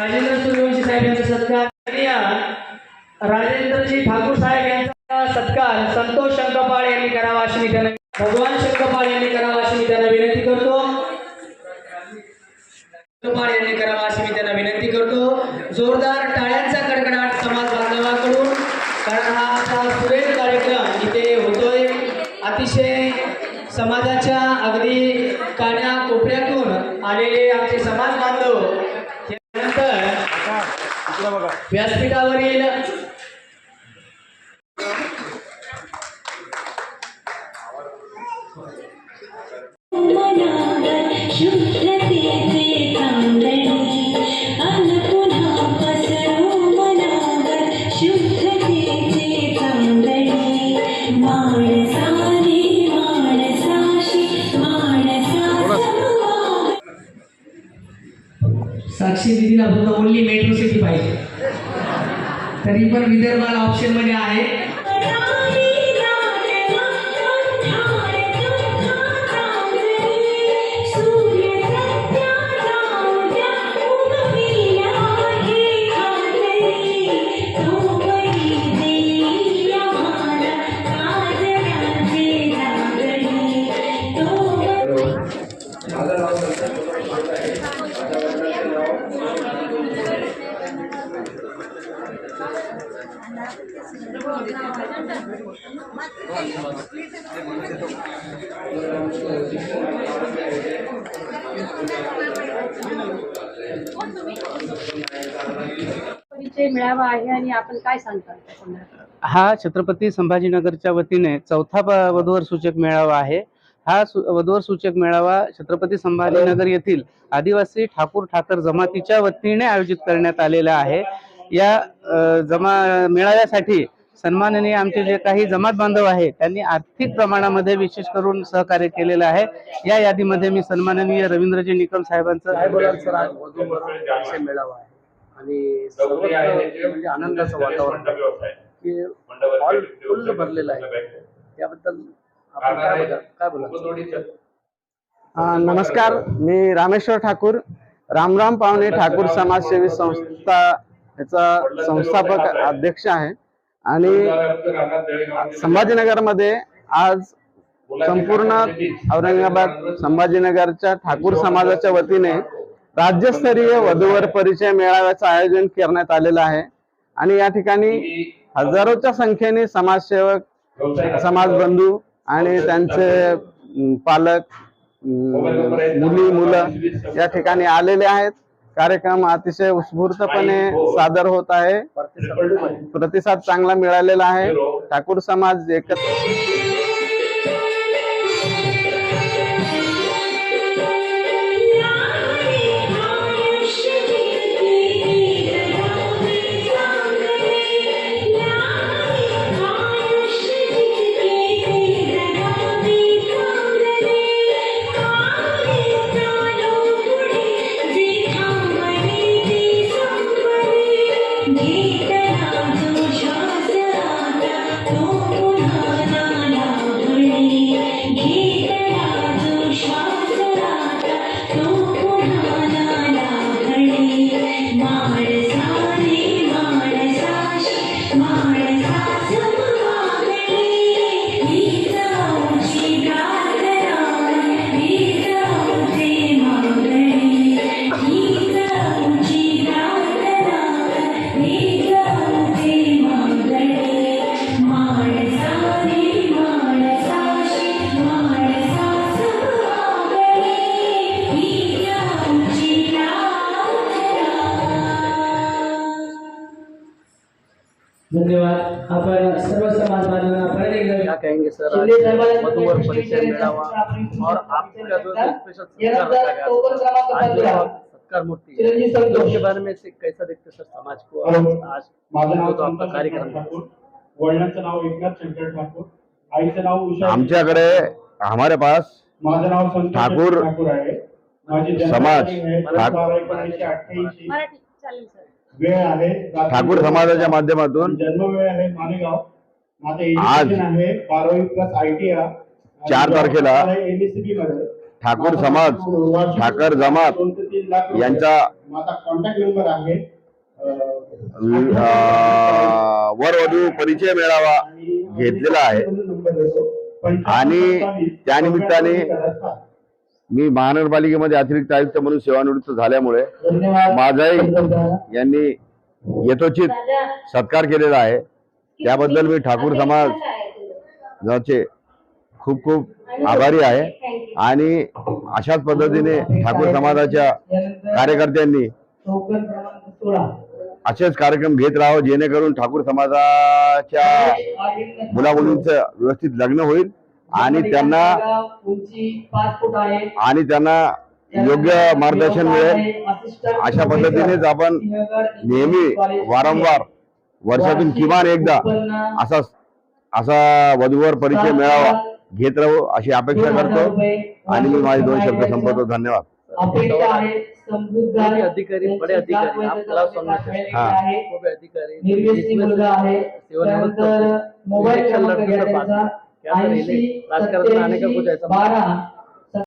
राजेंद्र सूर्यवंशी साहेब यांचा सत्कार राजेंद्रजी ठाकूर साहेब यांचा सत्कार संतोष शंकरपाळ यांनी करावा अशी मी त्यांना भगवान शंकरपाळ यांनी करावा अशी मी त्यांना विनंती करतो. शंकरपाळ यांनी करावा अशी मी त्यांना विनंती करतो. जोरदार टाळ्यांचा कडकडाट समाज बांधवाकडून कारण हा വ്യാസപീഠാവരിയിൽ ശുദ്ധ തീർത്ഥ साक्षी दिदीला फक्त ओनली मेट्रो सिटी पाहिजे. तरी पण विदर्भाला ऑप्शनमध्ये आहे. परिचय मिळावा आहे आणि आपण काय सांगता त्या संदर्भात? हा छत्रपती संभाजीनगरच्या वतीने चौथा ब- वधूवर सूचक मेळावा आहे हा सु- वधूवर सूचक मेळावा छत्रपती संभाजीनगर येथील आदिवासी ठाकूर ठाकर जमातीच्या वतीने आयोजित करण्यात आलेला आहे या जमा मेळाव्यासाठी सन्माननीय आमचे जे काही जमात बांधव आहे त्यांनी आर्थिक प्रमाणामध्ये विशेष करून सहकार्य केलेलं आहे. या यादीमध्ये मी सन्माननीय रवींद्रजी निकम साहेबांचं मेळावा आहे. आणि म्हणजे आनंदाचं वातावरण आहे. की हॉल फुल्ल भरलेला आहे. त्याबद्दल काय बोला नमस्कार. मी रामेश्वर ठाकूर रामराम पावणे ठाकूर समाजसेवी संस्था याचा संस्थापक अध्यक्ष आहे. आणि संभाजीनगरमध्ये आज संपूर्ण औरंगाबाद संभाजीनगरच्या ठाकूर समाजाच्या वतीने राज्यस्तरीय वधूवर परिचय मेळाव्याचं आयोजन करण्यात आलेलं आहे. आणि या ठिकाणी हजारोच्या संख्येने समाजसेवक समाज बंधू आणि त्यांचे पालक मुली मुलं या ठिकाणी आलेले आहेत. कार्यक्रम अतिशय उत्स्फूर्तपणे सादर होत आहे. प्रतिसाद चांगला मिळालेला आहे. ठाकूर समाज एकत्र धन्यवाद. आपण सर्व समाज बांधवांना एकदा क्या कहेंगे सर देखील परिचय मेळावा. और आपका जो सत्कार. स्पेशल सत्कार मूर्ति. उसके बारे में से कैसा देखते सर समाज को? आज माझं नाव तो आपका संतोष कार्यक्रम. शंकर ठाकूर. वडिलांचं नाव एकनाथ शंकर ठाकूर. आईचं नाव उषा आमच्याकडे हमारे पास माझं नाव संतोष ठाकूर ठाकूर आहे. माझी समाज. तारीख आहे. ठाक- बारा एकोणीसशे अठ्ठ्याऐंशी. मराठी. चालेल सर. वेळ आहे. ठाकूर समाजाच्या माध्यमातून. जन्म वेळ आहे मालेगाव. आज आहे. बारावी प्लस चार तारखेला ठाकूर समाज ठाकर जमात यांचा कॉन्टॅक्ट नंबर आहे. अं, वर वधू परिचय मेळावा घेतलेला आहे. आणि त्यानिमित्ताने मी महानगरपालिकेमध्ये अतिरिक्त आयुक्त म्हणून सेवानिवृत्त झाल्यामुळे माझाही यांनी यथोचित सत्कार केलेला आहे. त्याबद्दल मी ठाकूर समाजाचे खूप खूप आभारी आहे. आणि अशाच पद्धतीने ठाकूर समाजाच्या कार्यकर्त्यांनी असेच कार्यक्रम घेत राहावं जेणेकरून ठाकूर समाजाच्या मुलामुलींचं व्यवस्थित लग्न होईल. आणि त्यांना आणि त्यांना योग्य मार्गदर्शन मिळेल. अशा पद्धतीनेच आपण नेहमी वारंवार वर्षातून किमान एकदा असा असा वधूवर परिचय मिळावा घेत राहू अशी अपेक्षा करतो. आणि मी माझे दोन शब्द संपवतो. धन्यवाद. अधिकारी बड़े अधिकारी. आपला हा. अधिकारी. मोबाईल ऐंशी बारा